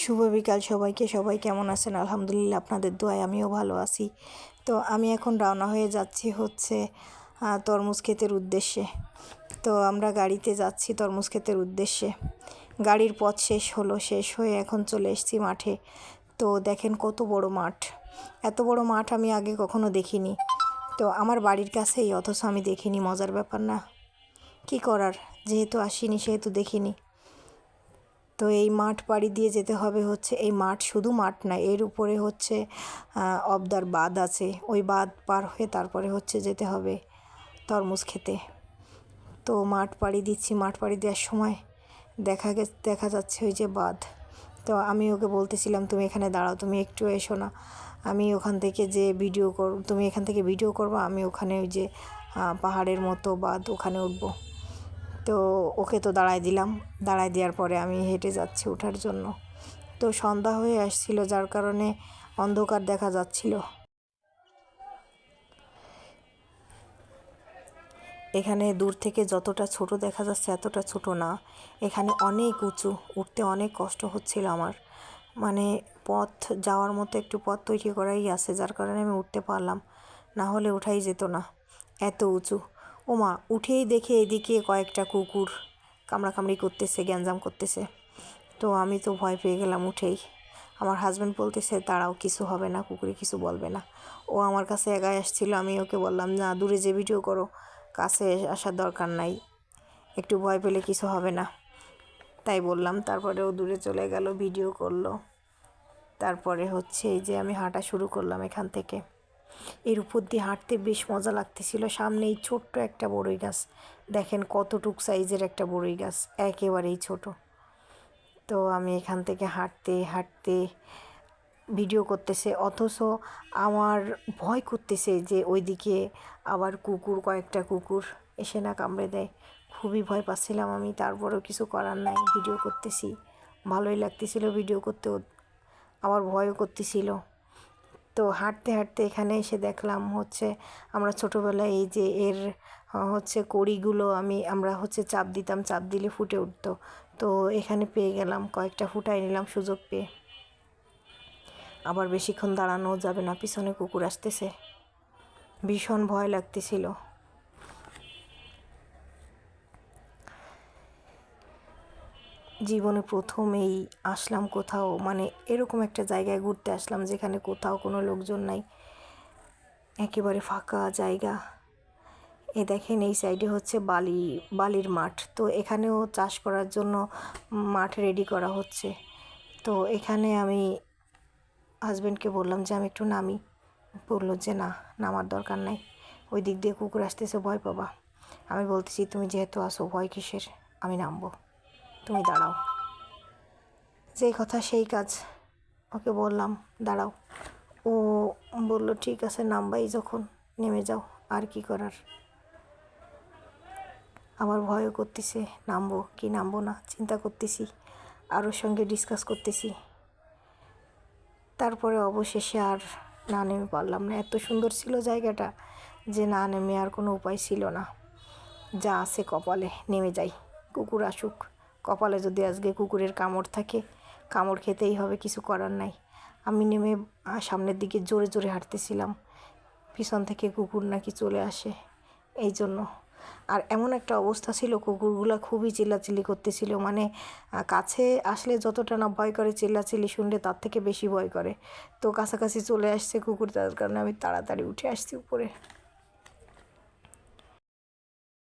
শুভ বিকাল সবাইকে। সবাই কেমন আছেন? আলহামদুলিল্লাহ আপনাদের দোয়ায় আমিও ভালো আছি। তো আমি এখন রওনা হয়ে যাচ্ছি হচ্ছে তরমুজ ক্ষেতের উদ্দেশ্যে। তো আমরা গাড়িতে যাচ্ছি তরমুজ ক্ষেতের উদ্দেশ্যে। গাড়ির পথ শেষ হলো, শেষ হয়ে এখন চলে এসেছি মাঠে। তো দেখেন কত বড় মাঠ। এত বড় মাঠ আমি আগে কখনো দেখিনি। তো আমার বাড়ির কাছেই, অথচ আমি দেখিনি। মজার ব্যাপার না। কি করার? যেহেতু আসিনি, সেহেতু দেখিনি। তো এই মাঠ পাড়ি দিয়ে যেতে হবে হচ্ছে, এই মাঠ শুধু মাঠ না, এর উপরে হচ্ছে অবদার বাঁধ আছে, ওই বাঁধ পার হয়ে তারপরে হচ্ছে যেতে হবে তরমুজ খেতে। তো মাঠ পাড়ি দিচ্ছি, মাঠ পাড়ি দেওয়ার সময় দেখা গে দেখা যাচ্ছে ওই যে বাঁধ। তো আমি ওকে বলতেছিলাম, তুমি এখানে দাঁড়াও, তুমি একটু এসো না। আমি ওখান থেকে যে ভিডিও কর, তুমি এখান থেকে ভিডিও করব, আমি ওখানে ওই যে পাহাড়ের মতো বাঁধ ওখানে উঠবো। তো ওকে তো দাঁড়ায় দিলাম। দাঁড়ায় দেওয়ার পরে আমি হেঁটে যাচ্ছি ওঠার জন্য। তো সন্ধ্যা হয়ে আসছিল, যার কারণে অন্ধকার দেখা যাচ্ছিল। এখানে দূর থেকে যতটা ছোট দেখা যাচ্ছে এতটা ছোট না। এখানে অনেক উঁচু, উঠতে অনেক কষ্ট হচ্ছিল আমার। মানে পথ যাওয়ার মতো একটু পথ তৈরি করাই আছে, যার কারণে আমি উঠতে পারলাম। না হলে উঠাই যেত না। এত উঁচু। ওমা, উঠেই দেখে এদিকে কয়েকটা কুকুর কামড়াকামড়ি করতেছে, গ্যাঞ্জাম করতেছে। তো আমি তো ভয় পেয়ে গেলাম উঠেই। আমার হাজব্যান্ড বলতেছে তারাও কিছু হবে না, কুকুরে কিছু বলবে না। ও আমার কাছে একাই আসছিল, আমি ওকে বললাম, না, দূরে যে ভিডিও করো, কাছে আসার দরকার নাই। একটু ভয় পেলে কিছু হবে না। তাই বললাম, তারপরে ও দূরে চলে গেল ভিডিও করল। তারপরে হচ্ছে এই যে আমি হাঁটা শুরু করলাম এখান থেকে। এর উপর দিয়ে হাঁটতে বেশ মজা লাগতেছিল। সামনেই ছোট্ট একটা বড়ই গাছ। দেখেন কতটুক সাইজের একটা বড়ই গাছ, একেবারেই ছোট। তো আমি এখান থেকে হাঁটতে হাঁটতে ভিডিও করতেছে, অথচ আমার ভয় করতেছে যে ওইদিকে আবার কুকুর, কয়েকটা কুকুর এসে না কামড়ে দেয়। খুবই ভয় পাচ্ছিলাম আমি, তারপরেও কিছু করার নাই, ভিডিও করতেছি। ভালোই লাগতেছিল ভিডিও করতে আবার ভয়ও করতেছিল। তো হাঁটতে হাঁটতে এখানে এসে দেখলাম হচ্ছে আমরা ছোটোবেলায় এই যে এর হচ্ছে কড়িগুলো আমি, আমরা হচ্ছে চাপ দিতাম, চাপ দিলে ফুটে উঠতো। তো এখানে পেয়ে গেলাম, কয়েকটা ফুটাই নিলাম সুযোগ পেয়ে। আবার বেশিক্ষণ দাঁড়ানো যাবে না, পিছনে কুকুর আসতেছে। ভীষণ ভয় লাগতেছিল। জীবনে প্রথম এই আসলাম কোথাও মানে এরকম একটা জায়গায় ঘুরতে আসলাম যেখানে কোথাও কোনো লোকজন নাই। একেবারে ফাঁকা জায়গা। এ দেখেন, এই সাইডে হচ্ছে বালি, বালির মাঠ। তো এখানেও চাষ করার জন্য মাঠ রেডি করা হচ্ছে। তো এখানে আমি হাজব্যান্ডকে বললাম যে, আমি একটু নামি। বলল যে, না, নামার দরকার নাই। ওই দিক দিয়ে কুকুর আসতেছে, ভয় পাবা। আমি বলতেছি, তুমি যেহেতু আসো ভয় কিসের? আমি নামবো। তুমি দাঁড়াও। যেই কথা সেই কাজ, ওকে বললাম, দাঁড়াও। ও বলল, ঠিক আছে, নামবাই যখন, নেমে যাও, আর কি করার? আমার ভয়ও করতেছে, নামবো কি নামবো না, চিন্তা করতেছি আর ওর সঙ্গে ডিসকাস করতেছি। তারপরে অবশেষে আর না নেমে পারলাম না। এত সুন্দর ছিল জায়গাটা যে না নেমে আর কোনো উপায় ছিল না। যা আছে কপালে, নেমে যাই, কুকুর আসুক। কপালে যদি আজকে কুকুরের কামড় থাকে, কামড় খেতেই হবে, কিছু করার নাই। আমি নেমে সামনের দিকে জোরে জোরে হাঁটতেছিলাম। পিছন থেকে কুকুর নাকি চলে আসে, এই জন্য। আর এমন একটা অবস্থা ছিল, কুকুরগুলো খুবই চিল্লাচিল্লি করতেছিল। মানে কাছে আসলে যতটা না ভয় করে চিল্লাচিল্লি শুনলে তার থেকে বেশি ভয় করে। তো কাছাকাছি চলে আসছে কুকুর, তার কারণে আমি তাড়াতাড়ি উঠে আসছি উপরে।